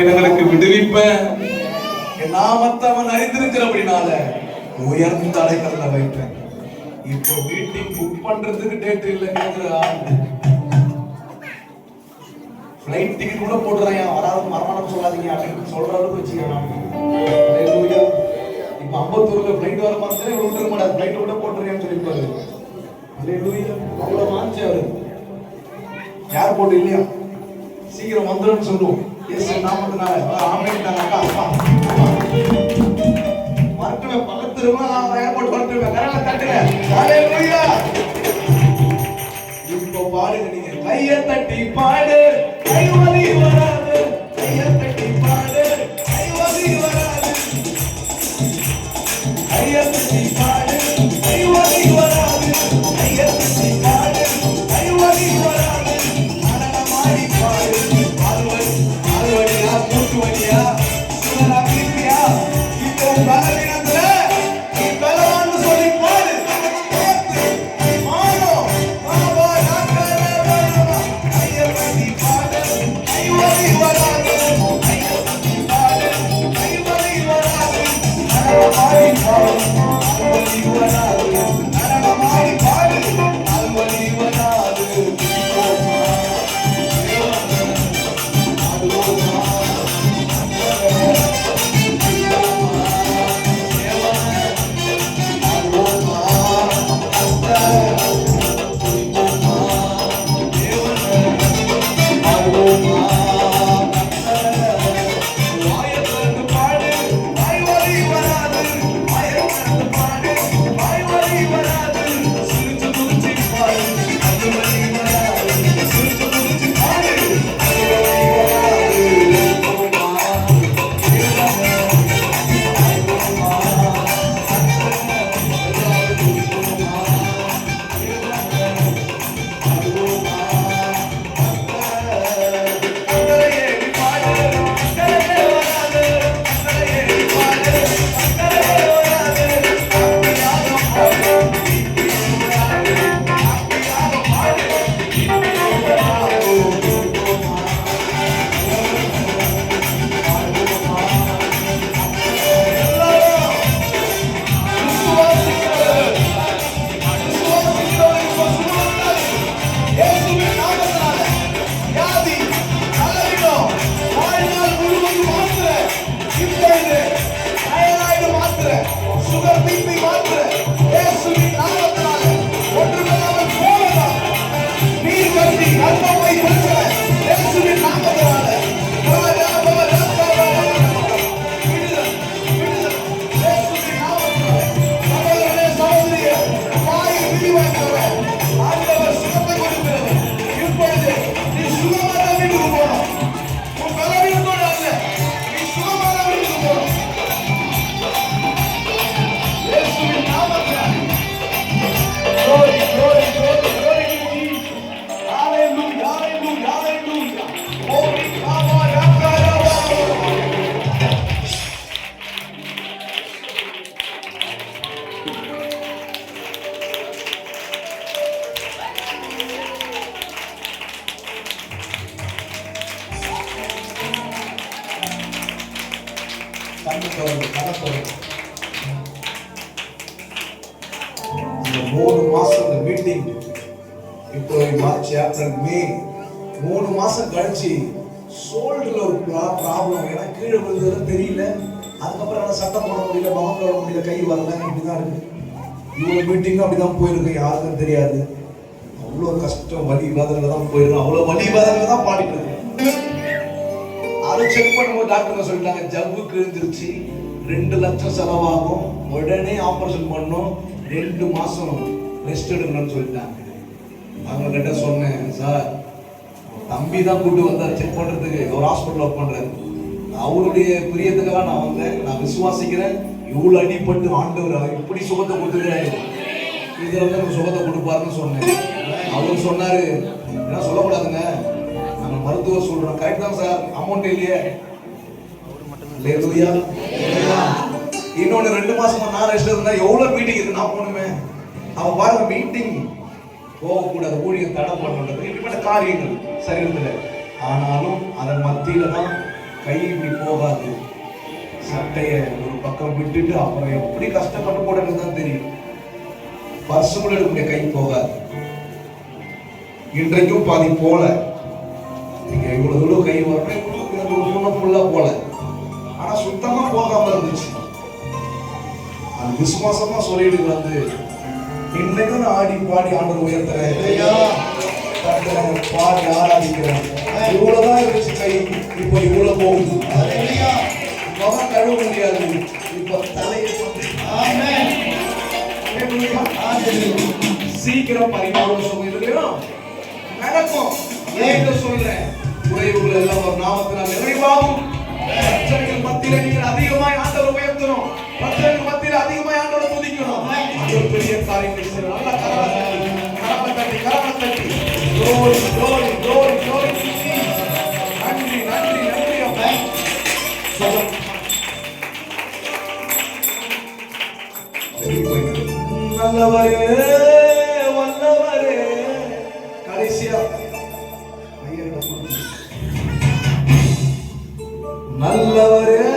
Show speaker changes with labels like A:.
A: எங்களுக்கு விடுவிப்பேன் நாமத்தவன் அறிந்திருக்கிறபடினால உயர்ந்த அடைக்கல்ல வைப்பேன். இப்போ மீட்டிங் புக் பண்றதுக்கு டேட் இல்லைங்கிற ஃப்ளைட் டிக்கெட் கூட போடுறேன் வராது மரமணம் சொல்லாதீங்க அப்படின்னு சொல்ற அளவுக்கு வச்சுக்கலாம் இப்ப அம்பத்தூர்ல ஃப்ளைட் வர மாதிரி விட்டுற மாட்டார். ஃப்ளைட் கூட போட்டுறேன்னு சொல்லியிருப்பாரு. Hallelujah. அவ்வளவு மாஞ்சு அவரு. யார் போட்டு இல்லையா? சீக்கிரம் வந்துடும் சொல்லுவோம். இயேசு நாமத்தினால ஆமேன்ட்டாங்க அக்கா அப்பா வரட்டுமே பக்கத்து நான் ஏர்போர்ட் இப்போ பாடுங்க நீங்க கைய தட்டி பாடு சுகர் பிபி மாத்திர இயேசுவின் நாமத்தினால கண்ணு திறந்து, திறந்து. இந்த மூணு மாசம் இந்த மீட்டிங் இப்போ மார்ச் ஏப்ரல் மே மூணு மாசம் கழிச்சு சோல்டர்ல ஒரு ப்ராப்ளம் ஏன்னா கீழே விழுந்ததுல தெரியல. அதுக்கப்புறம் எல்லாம் சட்டம் போட முடியல முகம் போட முடியல கை வரல இப்படிதான் இருக்கு. இவ்வளோ மீட்டிங்கும் அப்படிதான் போயிருக்கு யாருக்கும் தெரியாது. அவ்வளோ கஷ்டம் வலி வேதனையில தான் போயிருக்கு அவ்வளோ வலி வேதனையில தான் பாடிட்டு இருக்கு அதை செக் பண்ணும்போது டாக்டர் சொல்லிட்டாங்க? ஜவ்வு கிழிஞ்சிருச்சு. ரெண்டு லட்சம் செலவாகும். உடனே ஆப்ரேஷன் பண்ணும். ரெண்டு மாசம் ரெஸ்ட் எடுக்கணும்னு சொல்லிட்டாங்க. அவங்க கிட்ட சொன்னேன் சார் தம்பி தான் கூட்டு வந்தார். செக் பண்றதுக்கு ஒரு ஹாஸ்பிட்டல் ஒர்க் பண்றாரு. அவருடைய பிரியத்துக்காக நான் வந்தேன். நான் விசுவாசிக்கிறேன். இவ்வளவு அடிப்பட்டு ஆண்டவர் அவர் இப்படி சுகத்தை கொடுத்துக்கிறாரு. இதுல வந்து எனக்கு சுகத்தை கொடுப்பாருன்னு சொன்னேன். அவர் சொன்னாரு என்ன சொல்லக்கூடாதுங்க. மருத்துவர் சொல்றான் கரெக்ட் தான் சார். அமௌண்ட் இல்லையே. லேலுயா இன்னொன்னு ரெண்டு மாசமா நான் ரெஸ்ட் இருந்தா எவ்வளவு மீட்டிங் இருக்கு நான் போகணுமே. அவன் பாருங்க மீட்டிங் போகக்கூடாது. ஊழியர் தடை பண்ணணும் இப்படிப்பட்ட காரியங்கள். சரி ஆனாலும் அதன் மத்தியில தான் கை இப்படி போகாது. சட்டையை ஒரு பக்கம் விட்டுட்டு அப்புறம் எப்படி கஷ்டப்பட்டு போடணும் தான் தெரியும். பர்சு கூட கை போகாது. இன்றைக்கும் பாதி போல. இவ்வளவு தூரம் கை வரணும் இவ்வளோ இவ்வளோ தூரம் போல ஆனா சுத்தமா போகாம இருந்துச்சு. அது விசுவாசமாக சொல்லிட்டு வந்து இன்னைக்கும் நான் ஆடி பாடி ஆண்டர் உயர்த்துறேன். பாடி ஆராதிக்கிறேன். இவ்வளவுதான் இருந்துச்சு கை இப்போ இவ்வளவு போகுது. முகம் கழுவ முடியாது. இப்போ தலையை சீக்கிரம் பரிமாறும் சொல்லிருக்கிறோம் நடக்கும் ஏன் சொல்றேன்? குறைவுகள் எல்லாம் ஒரு நாமத்தினால் நிறைவாகும் பிரச்சனைகள் மத்தியில நீங்கள் அதிகமாய் ஆண்டவர் உயர்த்தணும். பிரச்சனைகள் மத்தியில அதிகமாய் ஆண்டவர் துதிக்கணும். ஒரு பெரிய காரியத்தை செய்யணும் நல்லா கரவ தட்டி கரவ தட்டி கோரி கோரி கோரி கோரி நல்லவரே